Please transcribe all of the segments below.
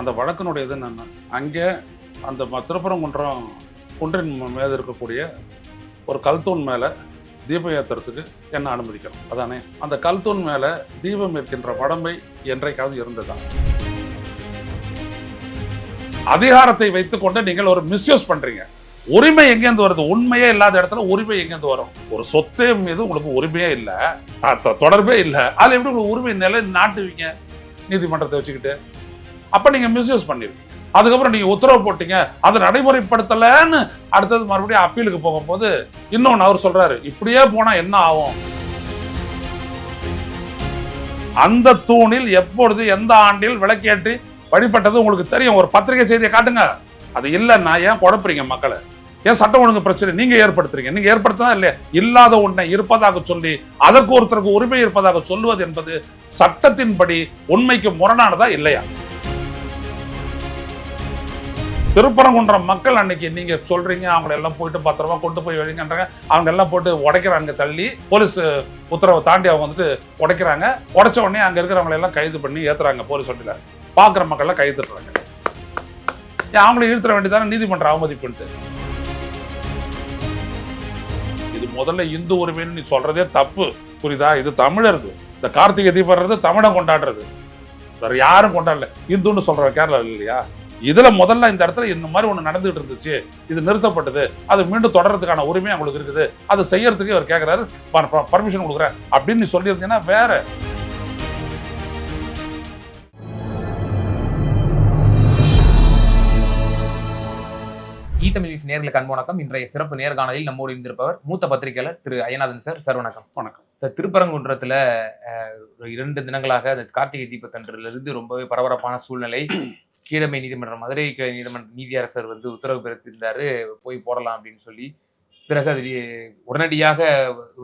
அந்த வழக்கினுடைய இது என்னென்னா அங்கே அந்த ம- திருப்பரங்குன்றம் குன்றின் ம- இருக்கக்கூடிய ஒரு கல்தூண் மேலே தீபம் ஏற்றுறதுக்கு என்ன அனுமதிக்கணும்? அதானே? அந்த கல்தூண் மேலே தீபம் ஏற்கின்ற படம்பை என்றைக்காவது இருந்ததுதான் அதிகாரத்தை வைத்துக்கொண்டு நீங்கள் ஒரு மிஸ்யூஸ் பண்றீங்க. உரிமை எங்கேருந்து வருது? உண்மையே இல்லாத இடத்துல உரிமை எங்கேருந்து வரும்? ஒரு சொத்து மீது உங்களுக்கு உரிமையே இல்லை. தொடர்பே இல்லை. அதில் எப்படி உங்களுக்கு உரிமை நிலை நாட்டுவீங்க நீதிமன்றத்தை வச்சுக்கிட்டு. அப்போ நீங்கள் மிஸ்யூஸ் பண்ணிருக்கீங்க அதுக்கப்புறம் நீங்கள் உத்தரவு போட்டீங்க. அதை நடைமுறைப்படுத்தலைன்னு அடுத்தது மறுபடியும் அப்பீலுக்கு போகும்போது இன்னொன்று அவர் சொல்றாரு. இப்படியே போனால் என்ன ஆகும்? அந்த தூணில் எப்பொழுது எந்த ஆண்டில் விளக்கேற்றி வழிபட்டது உங்களுக்கு தெரியும். ஒரு பத்திரிகை செய்தியை காட்டுங்க. அது இல்லைன்னா ஏன் குழப்புறீங்க மக்களை? ஏன் சட்டம் ஒழுங்கு பிரச்சனை நீங்க ஏற்படுத்துறீங்க? நீங்க ஏற்படுத்தினா இல்லையா? இல்லாத ஒன்றை இருப்பதாக சொல்லி அதற்கு ஒருத்தருக்கு உரிமை இருப்பதாக சொல்லுவது என்பது சட்டத்தின்படி உண்மைக்கு முரணானதா இல்லையா? திருப்பரங்குன்றம் மக்கள் அன்னைக்கு நீங்க சொல்றீங்க அவங்களை எல்லாம் போயிட்டு பத்திரமா கொண்டு போய் வைங்கன்றாங்க அவங்க எல்லாம் போட்டு உடைக்கிறாங்க தள்ளி. போலீஸ் உத்தரவை தாண்டி அவங்க வந்துட்டு உடைக்கிறாங்க. உடைச்ச உடனே அங்க இருக்கிறவங்களை எல்லாம் கைது பண்ணி ஏத்துறாங்க போலீஸ் வண்டியில. பாக்குற மக்கள்லாம் கைது தட்டுறாங்க ஏன் அவங்களை இழுத்துற வேண்டியதானே நீதிமன்றம் அவமதிப்புன்ட்டு இது முதல்ல இந்து உரிமைன்னு நீ சொல்றதே தப்பு. புரியுதா? இது தமிழருது. இந்த கார்த்திகை தீபம்ன்றது தமிழன் கொண்டாடுறது. வேற யாரும் கொண்டாடல. இந்துன்னு சொல்ற கேரளா இல்லையா? இதுல முதல்ல இந்த இடத்துல இந்த மாதிரி ஒண்ணு நடந்துகிட்டு இருந்துச்சு இது நிறுத்தப்பட்டது அது மீண்டும் தொடர்றதுக்கான உரிமை அவங்களுக்கு இருக்குது. அது செய்யறதுக்கு அவர் கேட்கிறாரு பர்மிஷன் கொடுக்குறேன் அப்படின்னு நீ சொல்லியிருந்தீங்கன்னா வேற. ஈ தமிழ் நியூஸ் நேர்களுக்கு அன்பு வணக்கம். இன்றைய சிறப்பு நேர்காணலில் நம்மோடு இருந்திருப்பவர் மூத்த பத்திரிகையாளர் திரு அய்யநாதன் சார். சார் வணக்கம். வணக்கம். சார் திருப்பரங்குன்றத்துல இரண்டு தினங்களாக அந்த கார்த்திகை தீபத்தன்றிலிருந்து இருந்து ரொம்பவே பரபரப்பான சூழ்நிலை. கீழமை நீதிமன்றம் மதுரை கிளை நீதிமன்ற நீதியரசர் வந்து உத்தரவு பிறப்பித்திருந்தாரு போய் போடலாம் அப்படின்னு சொல்லி. பிறகு அது உடனடியாக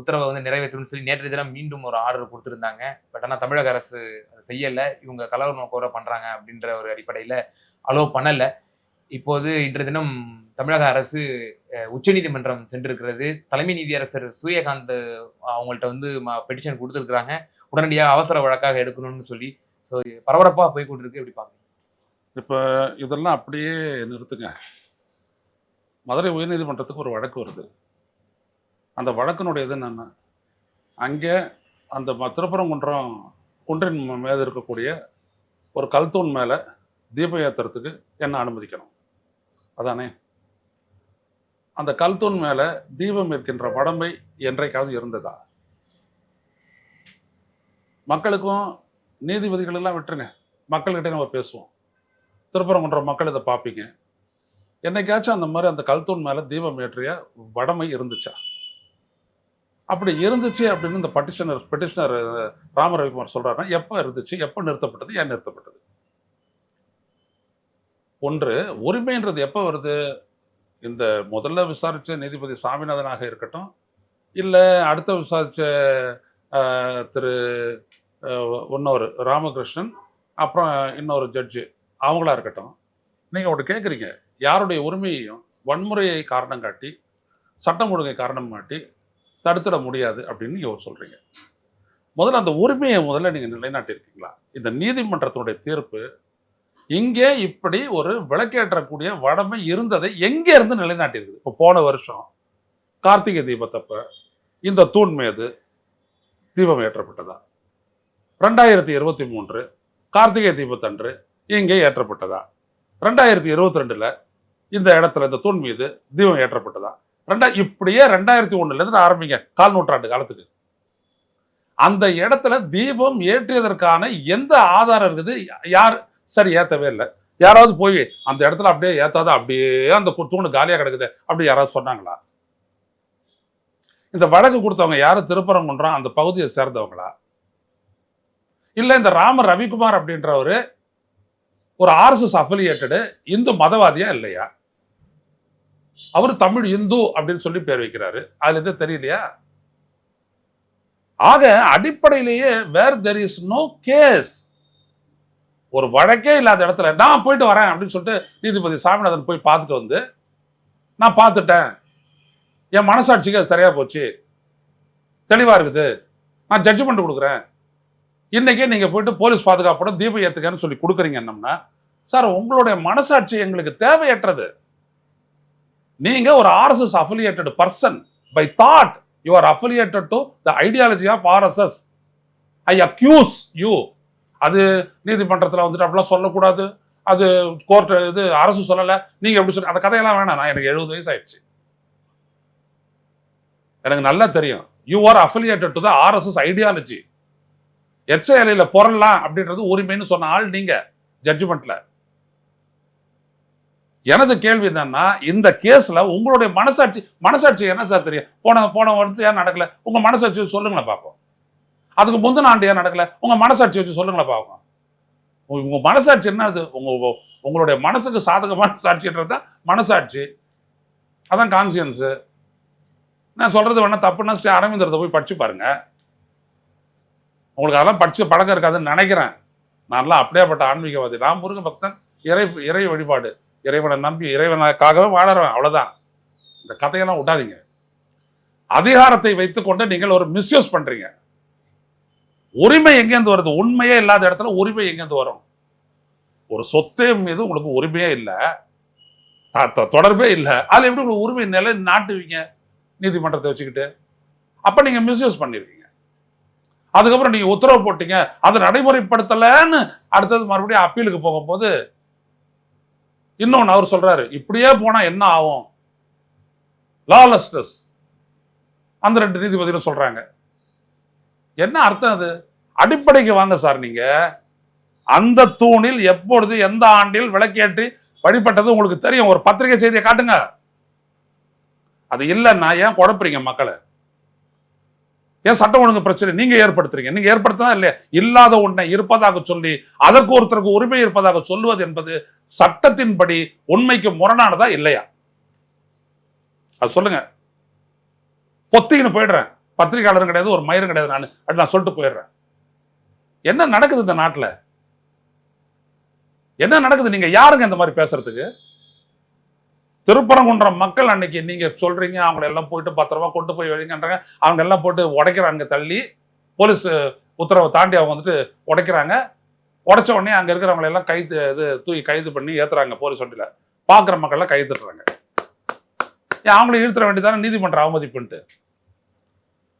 உத்தரவை வந்து நிறைவேற்றணும்னு சொல்லி நேற்று தினம் மீண்டும் ஒரு ஆர்டர் கொடுத்துருந்தாங்க. பட் ஆனால் தமிழக அரசு அதை செய்யல. இவங்க கலவர நோக்கோட பண்றாங்க அப்படின்ற ஒரு அடிப்படையில அலோவ் பண்ணல. இப்போது இன்று தினம் தமிழக அரசு உச்சநீதிமன்றம் சென்றிருக்கிறது. தலைமை நீதியரசர் சூரியகாந்த் அவங்கள்ட்ட வந்து பெட்டிஷன் கொடுத்துருக்குறாங்க. உடனடியாக அவசர வழக்காக எடுக்கணும்னு சொல்லி. ஸோ பரபரப்பாக போய் கொண்டிருக்கு. எப்படி பார்க்குறீங்க? இப்போ இதெல்லாம் அப்படியே நிறுத்துங்க. மதுரை உயர்நீதிமன்றத்துக்கு ஒரு வழக்கு வருது. அந்த வழக்கினுடைய இது என்னென்னா அங்கே அந்த திருப்பரங்குன்றம் குன்றின் ம- இருக்கக்கூடிய ஒரு கல்தூண் மேலே தீபம் ஏற்றுறதுக்கு என்ன அனுமதிக்கணும்? அதானே? அந்த கல்தூண் மேலே தீபம் இருக்கின்ற படம்பை என்றைக்காவது இருந்ததா? மக்களுக்கும் நீதிபதிகளெல்லாம் விட்டுருங்க. மக்கள்கிட்ட நம்ம பேசுவோம். திருப்பரங்குன்ற மக்கள் இதை பார்ப்பீங்க. என்னைக்காச்சும் அந்த மாதிரி அந்த கல்தூண் மேலே தீபம் ஏற்றிய வடமை இருந்துச்சா? அப்படி இருந்துச்சு அப்படின்னு இந்த பட்டிஷனர் பெட்டிஷனர் ராம ரவிக்குமார் சொல்கிறாருன்னா எப்போ இருந்துச்சு? எப்போ நிறுத்தப்பட்டது? ஏன் நிறுத்தப்பட்டது? ஒன்று உரிமைன்றது எப்போ வருது? இந்த முதல்ல விசாரித்த நீதிபதி சாமிநாதனாக இருக்கட்டும் இல்லை அடுத்த விசாரித்த திரு இன்னொரு ராமகிருஷ்ணன் அப்புறம் இன்னொரு ஜட்ஜு அவங்களா இருக்கட்டும். நீங்கள் ஒன்று கேட்குறீங்க யாருடைய உரிமையையும் வன்முறையை காரணம் காட்டி சட்டம் ஒழுங்கை காரணம் காட்டி தடுத்துட முடியாது அப்படின்னு நீங்கள் சொல்கிறீங்க முதல்ல அந்த உரிமையை முதல்ல நீங்கள் நிலைநாட்டியிருக்கீங்களா? இந்த நீதிமன்றத்தினுடைய தீர்ப்பு இங்கே இப்படி ஒரு விளக்கேற்றக்கூடிய வடமை இருந்ததை எங்கே இருந்து நிலைநாட்டியிருக்குது? இப்போ போன வருஷம் கார்த்திகை தீபத்தப்ப இந்த தூண் மீது தீபம் ஏற்றப்பட்டதா? ரெண்டாயிரத்தி இருபத்தி மூன்று கார்த்திகை தீபத்தன்று இங்கே ஏற்றப்பட்டதா? ரெண்டாயிரத்தி இருபத்தி ரெண்டில் இந்த இடத்துல இந்த தூண் மீது தீபம் ஏற்றப்பட்டதா? ரெண்டா இப்படியே ரெண்டாயிரத்தி ஒன்றுலேருந்து நான் ஆரம்பிங்க கால் நூற்றாண்டு காலத்துக்கு. அந்த இடத்துல தீபம் ஏற்றியதற்கான எந்த ஆதாரம் இருக்குது? யார்? சரி ஏற்றவே இல்லை. யாராவது போய் அந்த இடத்துல அப்படியே ஏற்றாத அப்படியே அந்த தூண் தூணு கிடக்குது அப்படி யாராவது சொன்னாங்களா? இந்த வழக்கு கொடுத்தவங்க யாரும் திருப்பரங்குன்றான் அந்த பகுதியை சேர்ந்தவங்களா? இல்லை இந்த ராம ரவிக்குமார் அப்படின்றவர் ஒரு ஆர்எஸ்எஸ் அஃபிலியேட்டடு இந்து மதவாதியா இல்லையா? அவர் தமிழ் இந்து அப்படின்னு சொல்லி பேர் வைக்கிறாரு. அதுல இருந்து தெரியலையா? ஆக அடிப்படையிலேயே where there is no case ஒரு வழக்கே இல்லாத இடத்துல நான் போயிட்டு வரேன் அப்படின்னு சொல்லிட்டு நீதிபதி சாமிநாதன் போய் பார்த்துட்டு வந்து நான் பார்த்துட்டேன். என் மனசாட்சிக்கு அது சரியா போச்சு. தெளிவா இருக்குது. நான் ஜட்ஜ்மெண்ட் கொடுக்குறேன். இன்றைக்கே நீங்கள் போயிட்டு போலீஸ் பாதுகாப்போட தீபம் ஏத்துக்கன்னு சொல்லி கொடுக்குறீங்க என்னம்னா சார் உங்களுடைய மனசாட்சி எங்களுக்கு தேவையற்றது. நீங்கள் ஒரு RSS affiliated person by that you are affiliated to the ideology of RSS I accuse you அது நீதிமன்றத்தில் வந்துட்டு அப்படிலாம் சொல்லக்கூடாது. அது கோர்ட் இது அரசு சொல்லலை. நீங்கள் எப்படி சொல்ல அந்த கதையெல்லாம் வேணாம். நான் எனக்கு எழுபது வயசு ஆயிடுச்சு. எனக்கு நல்லா தெரியும். You are affiliated to the RSS ideology எச்ஐஎல்ல பொறலாம் அப்படின்றது உரிமைன்னு சொன்ன ஆள் நீங்க ஜட்ஜ்மெண்ட்ல எனது கேள்வி என்னன்னா இந்த கேஸ்ல உங்களுடைய மனசாட்சி மனசாட்சி என்ன சார் தெரியும்? போன போன வருஷம் ஏன் நடக்கல? உங்க மனசாட்சி வச்சு சொல்லுங்களேன் பார்ப்போம். அதுக்கு முந்தின ஆண்டு ஏன் நடக்கல? உங்க மனசாட்சி வச்சு சொல்லுங்களேன் பார்ப்போம். உங்க- மனசாட்சி என்னது? அது உங்க- உங்களுடைய மனசுக்கு சாதகமான சாட்சின்றது தான் மனசாட்சி. அதான் கான்சியன்ஸு நான் சொல்கிறது வேணால் தப்புன்னா ஸ்ரீ அரவிந்தரத்தை போய் படிச்சு பாருங்கள் உங்களுக்கு அதெல்லாம் படிச்சு பழக்கம் இருக்காதுன்னு நினைக்கிறேன். நான்லாம் அப்படியேப்பட்ட ஆன்மீகவாதி. நான் முருக பக்தன் இறை இறை வழிபாடு. இறைவனை நம்பி இறைவனுக்காகவே வாழறேன் அவ்வளோதான் இந்த கதையெல்லாம் விட்டாதீங்க அதிகாரத்தை வைத்துக்கொண்டு நீங்கள் ஒரு மிஸ்யூஸ் பண்ணுறீங்க உரிமை எங்கேருந்து வருது? உண்மையே இல்லாத இடத்துல உரிமை எங்கேருந்து வரும்? ஒரு சொத்தே மீது உங்களுக்கு உரிமையே இல்லை. தொடர்பே இல்லை. அதில் எப்படி உங்களுக்கு உரிமை நிலை நாட்டுவீங்க நீதிமன்றத்தை வச்சுக்கிட்டு. அப்போ நீங்கள் மிஸ்யூஸ் பண்ணிருக்கீங்க அதுக்கப்புறம் நீங்க உத்தரவு போட்டீங்க. அதை நடைமுறைப்படுத்தலைன்னு அடுத்தது மறுபடியும் அப்பீலுக்கு போகும்போது இன்னொன்று அவர் சொல்றாரு இப்படியே போனா என்ன ஆகும்? லாலஸ்னஸ் அந்த ரெண்டு நீதிபதியும் சொல்றாங்க. என்ன அர்த்தம் அது? அடிப்படைக்கு வாங்க சார் நீங்க. அந்த தூணில் எப்பொழுது எந்த ஆண்டில் விளக்கேற்றி வழிபட்டது உங்களுக்கு தெரியும். ஒரு பத்திரிகை செய்தியை காட்டுங்க. அது இல்லைன்னா ஏன் குழப்புறீங்க மக்களை? ஏன் சட்டம் ஒழுங்கு பிரச்சனை நீங்க ஏற்படுத்துறீங்க? நீங்க ஏற்படுத்ததா இல்லையா? இல்லாத ஒன்றை இருப்பதாக சொல்லி அதற்கு ஒருத்தருக்கு உரிமை இருப்பதாக சொல்லுவது என்பது சட்டத்தின்படி உண்மைக்கு முரணானதா இல்லையா? அது சொல்லுங்க. பொத்தின்னு போயிடுறேன். பத்திரிகையாளரும் கிடையாது ஒரு மயிரும் கிடையாது நான். அப்படி நான் சொல்லிட்டு போயிடுறேன். என்ன நடக்குது இந்த நாட்டுல? என்ன நடக்குது? நீங்க யாருங்க இந்த மாதிரி பேசுறதுக்கு? திருப்பரங்குன்றம் மக்கள் அன்னைக்கு நீங்க சொல்றீங்க அவங்கள எல்லாம் போயிட்டு பத்திரமா கொண்டு போய் வைங்கன்றாங்க. அவங்க எல்லாம் போட்டு உடைக்கிறாங்க தள்ளி. போலீஸ் உத்தரவை தாண்டி அவங்க வந்துட்டு உடைக்கிறாங்க. உடைச்ச உடனே அங்க இருக்கிறவங்களை எல்லாம் கைது இது தூக்கி கைது பண்ணி ஏத்துறாங்க போலீஸ் வண்டியில. பாக்குற மக்கள்லாம் கைதுடுறாங்க ஏன் அவங்கள இழுத்துற வேண்டியதானே நீதிமன்ற அவமதிப்புன்ட்டு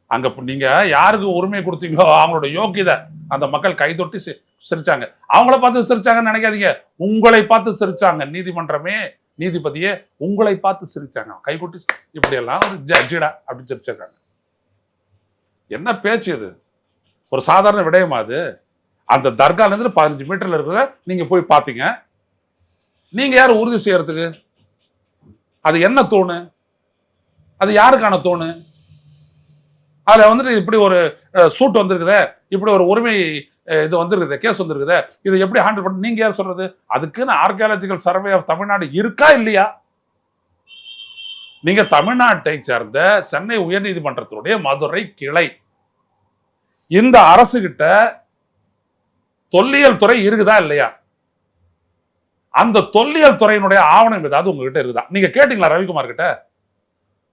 அங்க இப்ப நீங்க யாருக்கு உரிமை கொடுத்தீங்களோ அவங்களோட யோக்கியதை அந்த மக்கள் கைதொட்டி சி- சிரிச்சாங்க. அவங்கள பார்த்து சிரிச்சாங்கன்னு நினைக்காதீங்க. உங்களை பார்த்து சிரிச்சாங்க நீதிமன்றமே. நீதிபதியே உங்களை பார்த்து சிரிச்சாங்க. கைகொட்டி இப்படி எல்லாம் ஒரு ஜட்ஜிடா அப்படி சிரிச்சிருக்காங்க என்ன பேச்சு இது? ஒரு சாதாரண விடயமா அது? அந்த தர்காலேருந்து பதினஞ்சு மீட்டர்ல இருக்கிறத நீங்க போய் பார்த்தீங்க. நீங்க யார் உறுதி செய்யறதுக்கு? அது என்ன தோணு? அது யாருக்கான தோணு? அதில் வந்துட்டு இப்படி ஒரு சூட் வந்திருக்குதே. இப்படி ஒரு உரிமை இது வந்துருக்குது கேஸ் வந்துருக்குது. இதை எப்படி ஹேண்டில் பண்ண நீங்க யார் சொல்றது? அதுக்குன்னு ஆர்கியாலஜிக்கல் சர்வே ஆஃப் தமிழ்நாடு இருக்கா இல்லையா? நீங்க தமிழ்நாட்டை சேர்ந்த சென்னை உயர்நீதிமன்றத்தினுடைய மதுரை கிளை. இந்த அரசு கிட்ட தொல்லியல் துறை இருக்குதா இல்லையா? அந்த தொல்லியல் துறையினுடைய ஆவணம் ஏதாவது உங்ககிட்ட இருக்குதா? நீங்க கேட்டீங்களா ரவிக்குமார் கிட்ட?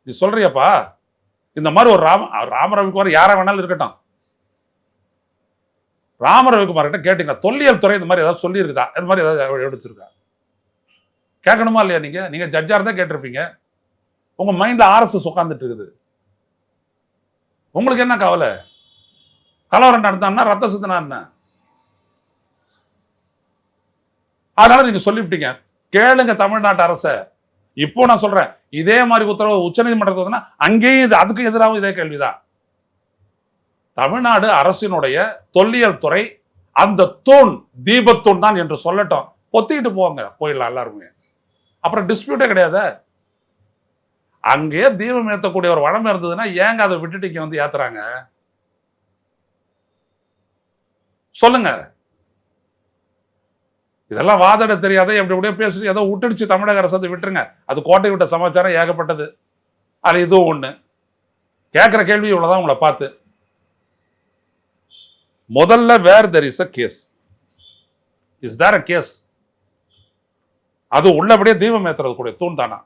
நீ சொல்றியப்பா இந்த மாதிரி ஒரு ராம ராம ரவிக்குமார் யாரை வேணாலும் இருக்கட்டும். ராம ரவிக்குமார் கிட்ட கேட்டீங்களா? தொல்லியல் துறை இந்த மாதிரி ஏதாவது சொல்லியிருக்குதா? இந்த மாதிரி ஏதாவது எடுத்திருக்கா? கேட்கணுமா இல்லையா நீங்க? நீங்க ஜட்ஜா இருந்தால் கேட்டிருப்பீங்க. உங்க மைண்ட்ல ஆர்எஸ்எஸ் உட்காந்துட்டு இருக்குது. உங்களுக்கு என்ன கவலை? கலவரம் நடந்தான்னா ரத்த சுத்தனா என்ன? அதனால நீங்க சொல்லிவிட்டீங்க. கேளுங்க தமிழ்நாட்டு அரச. இப்போ நான் சொல்றேன் இதே மாதிரி உத்தரவு உச்சநீதிமன்றத்தில் வந்தா அங்கேயும் இது அதுக்கு எதிராகவும் இதே கேள்விதான். தமிழ்நாடு அரசினுடைய தொல்லியல் துறை அந்த தூண் தீபத்தூண் தான் என்று சொல்லட்டும். பொத்திக்கிட்டு போவாங்க போயிடலாம் எல்லாருமே. அப்புறம் டிஸ்பியூட்டே கிடையாது. அங்கேயே தீபம் ஏற்றக்கூடிய ஒரு வளம் இருந்ததுன்னா ஏங்க அதை விட்டுட்டு இங்கே வந்து ஏத்துறாங்க? சொல்லுங்க. இதெல்லாம் வாதட தெரியாத எப்படி எப்படியோ பேசிட்டு ஏதோ விட்டுடுச்சு தமிழக அரசு அதை விட்டுருங்க. அது கோட்டை விட்ட சமாச்சாரம் ஏகப்பட்டது. அது இதுவும் ஒன்று கேட்குற கேள்வி இவ்வளோதான் உங்களை பார்த்து. முதல்ல where there is a case is there a case அது உள்ளபடியே தீபம் ஏத்துறது கூட தூண் தானா?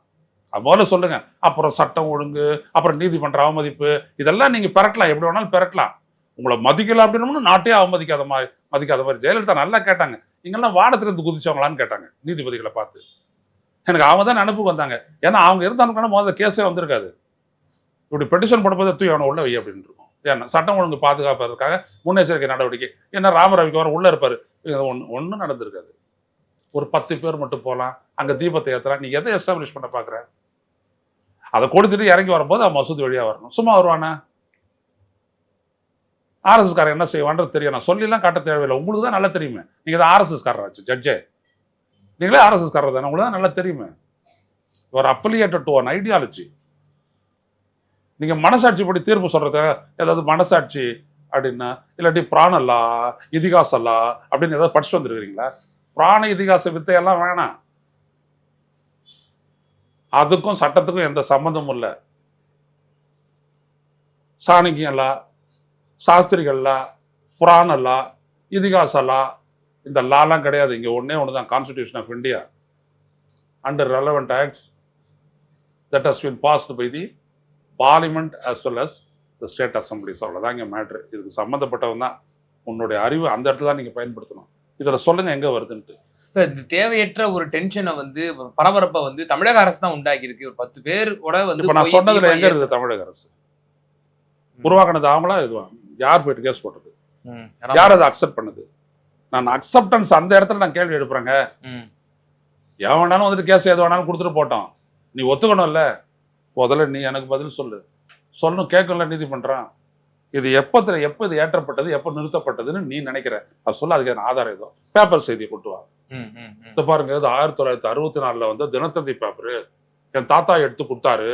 அது முதல்ல சொல்லுங்க. அப்புறம் சட்டம் ஒழுங்கு அப்புறம் நீதிமன்ற அவமதிப்பு இதெல்லாம் நீங்க பிறக்கலாம். எப்படி வேணாலும் பிறக்கலாம். உங்களை மதிக்கல அப்படின்னா நாட்டே அவமதிக்காத மாதிரி மதிக்காத மாதிரி ஜெயலலிதா நல்லா கேட்டாங்க. இங்கெல்லாம் வாடத்திலிருந்து குதிச்சவங்களான்னு கேட்டாங்க நீதிபதிகளை பார்த்து. எனக்கு அவங்க தான் நினப்புக்கு வந்தாங்க. ஏன்னா அவங்க இருந்தாங்கன்னா முதல்ல கேஸே வந்திருக்காது. இப்படி பெட்டிஷன் பண்ணும்போது தூய் அவனை உள்ள வை அப்படின்னு இருக்கும். சட்டம் ஒழுங்கு பாதுகாப்பதற்காக முன்னெச்சரிக்கை நடவடிக்கை. ஏன்னா ராமரவிக்கு வர உள்ளே இருப்பார். ஒன்று ஒன்றும் நடந்திருக்காது. ஒரு பத்து பேர் மட்டும் போகலாம் அங்கே தீபத்தை ஏற்றலாம் நீ எதை எஸ்டாப்ளிஷ் பண்ண பார்க்குற அதை கொடுத்துட்டு இறங்கி வரும்போது அவன் மசூதி வழியாக வரணும். சும்மா வருவானா? ஆர்எஸ்எஸ் காரன் என்ன செய்வான்றது தெரியும். நான் சொல்லிலாம் காட்ட தேவையில்லை. உங்களுக்கு தான் நல்லா தெரியுமே. நீங்கள் தான் ஆர்எஸ்எஸ் காரராச்சு ஜட்ஜே நீங்களே ஆர்எஸ்எஸ் காரர் தானே. உங்களுக்கு தான் நல்லா தெரியுமே. ஒரு அஃபிலியேட்டட் டு ஒன் ஐடியாலஜி நீங்கள் மனசாட்சி படி தீர்ப்பு சொல்கிறது ஏதாவது மனசாட்சி அப்படின்னா இல்லாட்டி பிராணல்லா இதிகாசல்லா அப்படின்னு ஏதாவது படிச்சு வந்துருக்கீங்களா பிராண இதிகாச வித்தையெல்லாம் வேணாம். அதுக்கும் சட்டத்துக்கும் எந்த சம்மந்தமும் இல்லை. சாணக்கியல்லா சாஸ்திரிகள்லா புராணல்லா இதிகாசல்லா இந்த லாலாம் கிடையாது. இங்கே ஒன்றே ஒன்று தான் constitution of India under relevant acts that has been passed by the parliament as well as the state assemblies அவ்வளோதான் இங்கே மேட்ரு இதுக்கு சம்மந்தப்பட்டவன் தான். உன்னுடைய அறிவு அந்த இடத்துல தான் நீங்கள் பயன்படுத்தணும். இதில் சொல்லுங்கள் எங்கே வருதுன்ட்டு. சார் இந்த தேவையற்ற ஒரு டென்ஷனை வந்து ஒரு பரபரப்பை வந்து தமிழக அரசு தான் உண்டாக்கி இருக்கு ஒரு பத்து பேர் கூட வந்து இப்போ நான் சொன்னதுல எங்கே இருக்குது தமிழக அரசு? உருவாக்குனது அவங்களா இதுவா? யார் போயிட்டு கேஸ் போட்டது? யார் அதை அக்செப்ட் பண்ணுது? நான் அக்செப்டன்ஸ் அந்த இடத்துல நான் கேள்வி எழுப்புறேங்க. ம், எவன் வேணாலும் வந்துட்டு கேஸ் எது வேணாலும் கொடுத்துட்டு போட்டோம் நீ ஒத்துக்கணும்ல. முதல்ல நீ எனக்கு பதில் சொல்லு. சொல்லணும் கேட்கல நீதிமன்றம் இது எப்பத்துல எப்போ இது ஏற்றப்பட்டது எப்போ நிறுத்தப்பட்டதுன்னு நீ நினைக்கிற. அது சொல்ல அதுக்கு ஆதாரம் ஏதோ? பேப்பர் செய்தியை கொண்டு வா. இந்த பாருங்க இது ஆயிரத்தி தொள்ளாயிரத்தி அறுபத்தி நாலுல வந்து தினத்தந்தி பேப்பரு என் தாத்தா எடுத்து கொடுத்தாரு.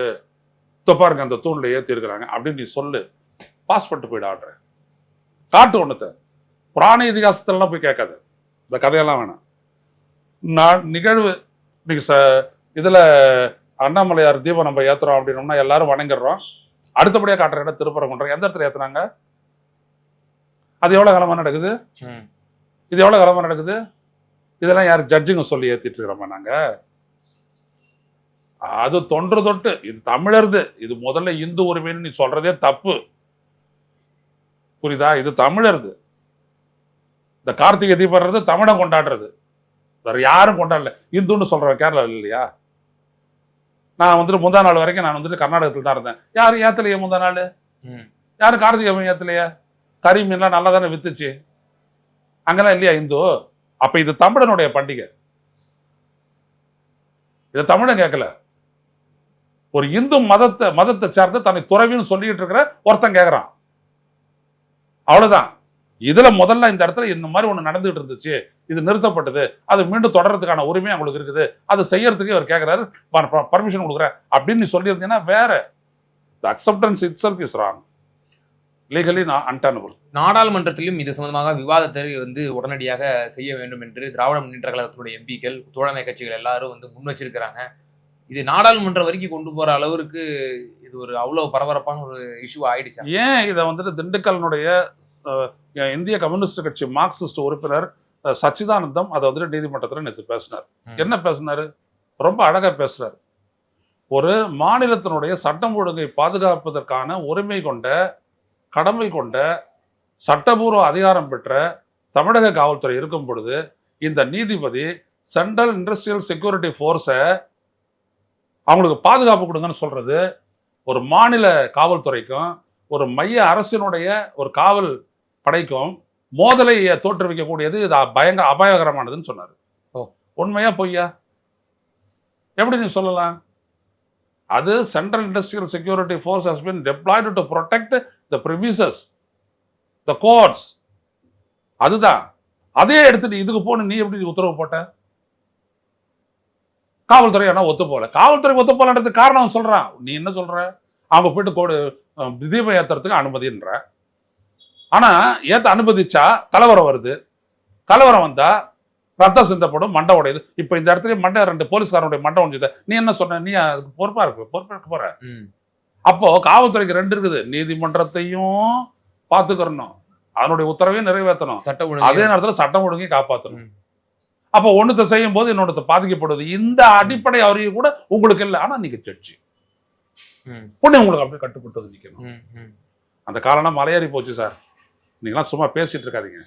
இந்த பாருங்க அந்த தூண்ல ஏத்தி இருக்கிறாங்க. அப்படின்னு நீ சொல்லு. பாஸ் பண்ணிட்டு போயிட ஆடுற காட்டு ஒண்ணுத்த. புராண இதிகாசத்துலலாம் போய் கேட்காத. இந்த கதையெல்லாம் வேணாம். நான் நிகழ்வு இன்னைக்கு ச இதுல அண்ணாமலையார் தீபம் நம்ம ஏத்துறோம் அப்படின்னோம்னா எல்லாரும் வணங்கிடுறோம். அடுத்தபடியா காட்டுற இடம் திருப்பரங்குன்றம். எந்த இடத்துல ஏத்துனாங்க? அது எவ்வளவு காலமா நடக்குது. இது எவ்வளவு காலமா நடக்குது? இதெல்லாம் யார் ஜட்ஜுங்க சொல்லி ஏத்திட்டு இருக்கிறோமா நாங்க? அது தொன்று தொட்டு இது தமிழர்து. இது முதல்ல இந்து உரிமைன்னு நீ சொல்றதே தப்பு. புரியுதா? இது தமிழர்து. இந்த கார்த்திகை தீபம்ன்றது தமிழன் கொண்டாடுறது. வேற யாரும் கொண்டாடல. இந்துன்னு சொல்றவன் கேரளா இல்லையா? நான் வந்துட்டு முந்தா நாள் வரைக்கும் நான் வந்துட்டு கர்நாடகத்தில் தான் இருந்தேன். யாரும் ஏத்தலையே முந்தா நாள்? ம். யாரும் கார்த்திகை ஏத்தலையே? கறி மீன்லாம் நல்லா தானே வித்துச்சு. அங்கெல்லாம் இல்லையா இந்து? அப்ப இது தமிழனுடைய பண்டிகை. இதை தமிழன் கேட்கல ஒரு இந்து மதத்தை மதத்தை சேர்ந்து தன்னை துறவின்னு சொல்லிட்டு இருக்கிற ஒருத்தன் கேட்கறான் அவ்வளவுதான். இதுல முதல்ல இந்த இடத்துல இந்த மாதிரி ஒன்று நடந்துகிட்டு இருந்துச்சு. இது நிறுத்தப்பட்டது. அது மீண்டும் தொடர்றதுக்கான உரிமை அவங்களுக்கு இருக்குது. அதை செய்யறதுக்கு அவர் கேட்கிறாரு பர்மிஷன் கொடுக்குறேன். அப்படின்னு நீ சொல்லியிருந்தீங்கன்னா வேற. The acceptance itself is wrong legally நான் அன்டர்னபிள் நாடாளுமன்றத்திலும் இது சம்பந்தமாக விவாதத்தை வந்து உடனடியாக செய்ய வேண்டும் என்று திராவிட முன்னேற்ற கழகத்தினுடைய எம்பிக்கள் தோழமை கட்சிகள் எல்லாரும் வந்து முன் வச்சிருக்கிறாங்க. இது நாடாளுமன்றம் வரைக்கும் கொண்டு போற அளவிற்கு இது ஒரு அவ்வளவு பரபரப்பான ஒரு இஷ்யூ ஆயிடுச்சா? ஏன் இதை வந்துட்டு திண்டுக்கல்னுடைய இந்திய கம்யூனிஸ்ட் கட்சி மார்க்சிஸ்ட் உறுப்பினர் சச்சிதானந்தம் அதை வந்துட்டு நீதிமன்றத்தில் நேற்று பேசினார். என்ன பேசினாரு? ரொம்ப அழகா பேசுறாரு. ஒரு மாநிலத்தினுடைய சட்டம் ஒழுங்கை பாதுகாப்பதற்கான உரிமை கொண்ட கடமை கொண்ட சட்டபூர்வ அதிகாரம் பெற்ற தமிழக காவல்துறை இருக்கும் பொழுது இந்த நீதிபதி சென்ட்ரல் இண்டஸ்ட்ரியல் செக்யூரிட்டி ஃபோர்ஸை அவங்களுக்கு பாதுகாப்பு கொடுங்கன்னு சொல்றது ஒரு மாநில காவல்துறைக்கும் ஒரு மைய அரசினுடைய ஒரு காவல் படைக்கும் மோதலை தோற்றுவிக்கக்கூடியது இது பயங்கர அபாயகரமானதுன்னு சொன்னார். ஓ. உண்மையா பொய்யா? எப்படி நீ சொல்லலாம்? அது central industrial security force has been deployed to protect the premises the courts அதுதான். அதே எடுத்துட்டு இதுக்கு போன நீ எப்படி உத்தரவு போட்ட? காவல்துறை ஆனா ஒத்து போல காவல்துறை ஒத்து போலன்றதுக்கு காரணம் சொல்றான். நீ என்ன சொல்ற? அவங்க போயிட்டு கோடு தீபம் ஏத்துறதுக்கு அனுமதின்ற. ஆனா ஏத்த அனுமதிச்சா கலவரம் வருது. கலவரம் வந்தா ரத்தம் சிந்தப்படும் மண்டை உடையுது. இப்ப இந்த இடத்துல மண்டை ரெண்டு போலீஸ்காரனுடைய மண்டை உடைஞ்சது நீ என்ன சொன்ன? நீ அதுக்கு பொறுப்பா இருக்கு பொறுப்பா இருக்க போற. அப்போ காவல்துறைக்கு ரெண்டு இருக்குது. நீதிமன்றத்தையும் பாத்துக்கிறணும் அதனுடைய உத்தரவையும் நிறைவேற்றணும். சட்ட அதே ஒழுங்கு நேரத்துல சட்டம் ஒழுங்கையும் காப்பாற்றணும். அப்போ ஒண்ணுத்த செய்யும் போது இன்னொருத்த பாதிக்கப்படுவது இந்த அடிப்படை அறிவு கூட உங்களுக்கு இல்லை. ஆனா நீங்க ஜட்ஜி உடனே உங்களுக்கு அப்படியே கட்டுப்பட்டது நிக்கணும். ம், ம். அந்த காலம்லாம் மலையேறி போச்சு சார். நீங்களாம் சும்மா பேசிட்டு இருக்காதீங்க.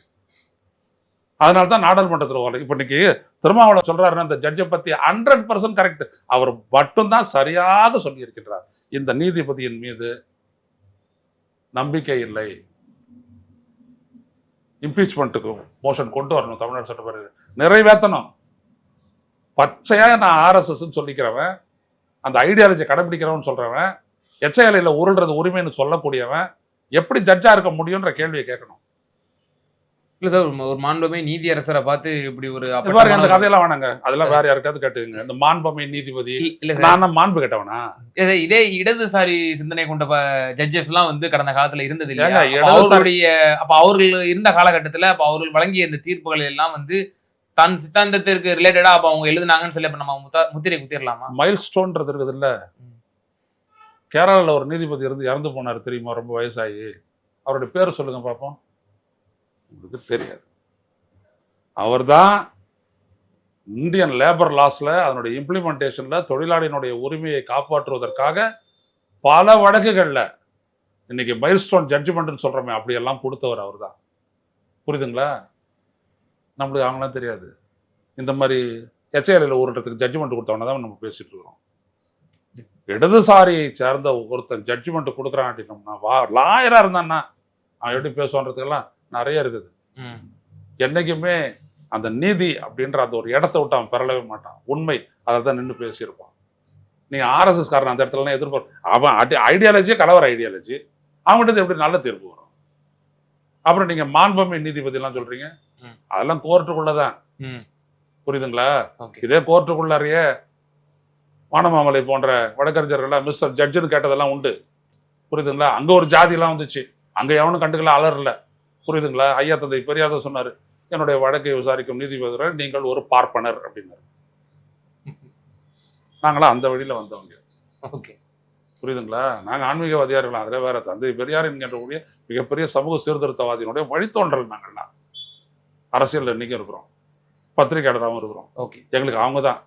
அதனால தான் நாடாளுமன்றத்தில் வரல. இப்போ இன்னைக்கு திருமாவளவன் சொல்றாருன்னா இந்த ஜட்ஜை பத்தி ஹண்ட்ரட் பர்சன்ட் கரெக்ட் அவர் மட்டும்தான் சரியாக சொல்லியிருக்கின்றார் இந்த நீதிபதியின் மீது நம்பிக்கை இல்லை. இம்பீச்மெண்ட்டுக்கு மோஷன் கொண்டு வரணும். தமிழ்நாடு சட்டப்பேரவை நிறைவேற்றணும் பச்சையா நான் ஆர்எஸ்எஸ் சொல்லிக்கிறவன் அந்த ஐடியாலஜி கடைபிடிக்கிறவன் சொல்றவன் எச்ஐஎல்ல உருள்றது உரிமைன்னு சொல்லக்கூடியவன் எப்படி ஜட்ஜா இருக்க முடியும்ன்ற கேள்வியை கேட்கணும். இல்ல சார் ஒரு- மாண்புமை நீதியரசரை பார்த்து இப்படி ஒரு பாருங்க அந்த கதையெல்லாம் வேணாங்க. அதெல்லாம் வேற யாருக்காவது கேட்டுங்க இந்த மாண்பமை நீதிபதி நான் மாண்பு கேட்டவனா? இதே- இடதுசாரி சிந்தனை கொண்ட ஜட்ஜஸ் எல்லாம் வந்து கடந்த காலத்துல இருந்தது இல்லையா? அவர்களுடைய அப்ப அவர்கள் இருந்த காலகட்டத்துல அப்ப அவர்கள் வழங்கிய இந்த தீர்ப்புகள் எல்லாம் வந்து தன் சித்தாந்தத்திற்கு ரிலேட்டடா அப்ப அவங்க எழுதுனாங்கன்னு சொல்லி அப்ப நம்ம முத்த- முத்திரை குத்திரலாமா? மைல் ஸ்டோன்றது இருக்குது இல்ல. கேரளால ஒரு நீதிபதி இருந்து இறந்து போனார் தெரியுமா? ரொம்ப வயசாகி. அவருடைய பேர் சொல்லுங்க பார்ப்போம் உங்களுக்கு தெரியாது. அவர்தான் இந்தியன் லேபர் லாஸ்ல அதனுடைய இம்ப்ளிமெண்டேஷன்ல தொழிலாளியினுடைய உரிமையை காப்பாற்றுவதற்காக பல வழக்குகள்ல இன்னைக்கு மைல்ஸ்டோன் ஜட்ஜ்மெண்ட்னு சொல்றோமே அப்படியெல்லாம் கொடுத்தவர் அவர்தான். புரியுதுங்களா? நம்மளுக்கு அவங்களாம் தெரியாது. இந்த மாதிரி எச்ஐஎல்ல உருட்டுறதுக்கு ஜட்ஜ்மெண்ட் கொடுத்தவன தான் நம்ம பேசிட்டு இருக்கிறோம் இடதுசாரியை சேர்ந்த ஒருத்தன் ஜட்ஜ்மெண்ட் கொடுக்குறான் அப்படின்னோம்னா வா லாயரா இருந்தான்னா அவன் எப்படி பேசுவான்றதுக்கெல்லாம் நிறைய இருக்குது. ம். என்னைக்குமே அந்த நீதி அப்படின்ற அந்த ஒரு இடத்த விட்டு அவன் பெறலவே மாட்டான். உண்மை. அதை தான் நின்று பேசியிருப்பான். நீ ஆர்எஸ்எஸ் காரன் அந்த இடத்துலலாம் எதிர்பார்க்க அவன் ஐடியாலஜியே கலவர ஐடியாலஜி அவங்ககிட்ட எப்படி நல்ல தீர்ப்பு வரும்? அப்புறம் நீங்க மாண்பமை நீதிபதிலாம் சொல்றீங்க? ம். அதெல்லாம் கோர்ட்டுக்குள்ளதான். புரியுதுங்களா? இதே கோர்ட்டுக்குள்ளாரையே வானமாமலை போன்ற வழக்கறிஞர்கள்லாம் மிஸ்டர் ஜட்ஜுன்னு கேட்டதெல்லாம் உண்டு. புரியுதுங்களா? அங்க ஒரு ஜாதியெல்லாம் வந்துச்சு. அங்க எவனும் கண்டுக்கல அலறல. புரியுதுங்களா? ஐயா தந்தை பெரியாத சொன்னாரு. என்னுடைய வழக்கை விசாரிக்கும் நீதிபதிகள் நீங்கள் ஒரு பார்ப்பனர் அப்படின்னாரு. நாங்களாம் அந்த வழியில வந்தவங்க ஓகே. புரியுதுங்களா? நாங்க ஆன்மீகவாதியார்கள் அதில் வேற தந்தை பெரியார் என்கின்றக்கூடிய மிகப்பெரிய சமூக சீர்திருத்தவாதியினுடைய வழித்தோன்றல் நாங்கள்லாம். அரசியல்ல இன்னைக்கும் இருக்கிறோம். பத்திரிகையாளராகவும் இருக்கிறோம். ஓகே. எங்களுக்கு அவங்க தான்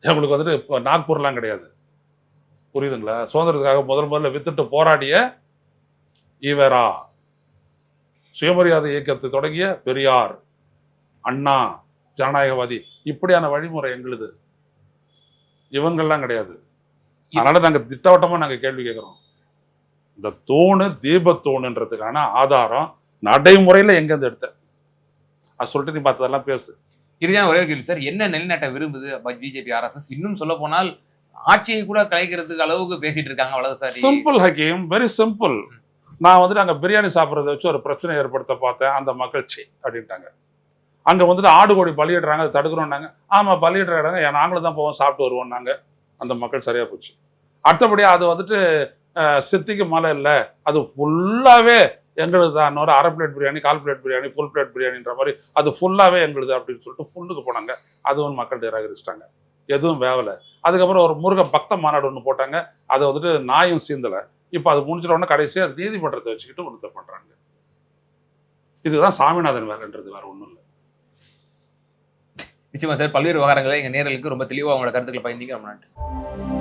எங்களுக்கு வந்துட்டு இப்போ நாக்பூர்லாம் கிடையாது. புரியுதுங்களா? சுதந்திரத்துக்காக முதல் முதல்ல வித்துட்டு போராடிய ஈவரா சுயமரியாதை இயக்கத்தை தொடங்கிய பெரியார் அண்ணா ஜனநாயகவாதி. இப்படியான வழிமுறை எங்களுது. இவங்கெல்லாம் கிடையாது. அதனால நாங்க திட்டவட்டமா நாங்க கேள்வி கேட்கிறோம். இந்த தூணு தீபத்தூணுன்றதுக்கான ஆதாரம் நடைமுறையில எங்க இருந்து எடுத்த அது சொல்லிட்டு நீ பார்த்ததெல்லாம் பேசு. இறுதியான ஒரே கேள்வி. சார் என்ன நிலைநாட்ட விரும்புது பிஜேபி ஆர்எஸ்எஸ்? இன்னும் சொல்ல போனால் ஆட்சியை கூட கலைக்கிறதுக்கு அளவுக்கு பேசிட்டு இருக்காங்க வலதுசாரி சிம்பிள் ஹக்கீம். வெரி சிம்பிள் நான் வந்துட்டு அங்க பிரியாணி சாப்பிட்றத வச்சு ஒரு பிரச்சனை ஏற்படுத்த பார்த்தேன். அந்த மக்கள் சி அப்படின்ட்டாங்க. அங்க வந்துட்டு ஆடு கோழி பலியிடுறாங்க அதை தடுக்கிறோம்னாங்க ஆமா பலியிடுற இடங்க நாங்களும் தான் போவோம் சாப்பிட்டு வருவோம்னாங்க. அந்த மக்கள் சரியா போச்சு. அடுத்தபடியா அது வந்துட்டு சித்திக்கு மலை இல்லை. அது ஃபுல்லாவே எங்களுது தான். ஒரு அரை பிளேட் பிரியாணி கால் பிளேட் பிரியாணி ஃபுல் பிளேட் பிரியாணின்ற மாதிரி அது ஃபுல்லாகவே எங்களுது அப்படின்னு சொல்லிட்டு ஃபுல்லுக்கு போனாங்க. அதுவும் மக்கள் நிராகரிச்சிட்டாங்க. எதுவும் வேவலை. அதுக்கப்புறம் ஒரு முருக பக்த மாநாடு ஒன்று போட்டாங்க. அதை வந்துட்டு நாயும் சீந்தலை. இப்போ அது முடிஞ்சிட உடனே கடைசியாக அது நீதிமன்றத்தை வச்சுக்கிட்டு ஒன்று பண்ணுறாங்க இதுதான் சாமிநாதன் வேலைன்றது வேற ஒன்றும் இல்லை. நிச்சயமா சார் பல்வேறு விவகாரங்களை எங்கள் நேரலுக்கு ரொம்ப தெளிவாக அவங்களோட கருத்துக்களை பயந்தீங்க ரொம்ப நன்றி.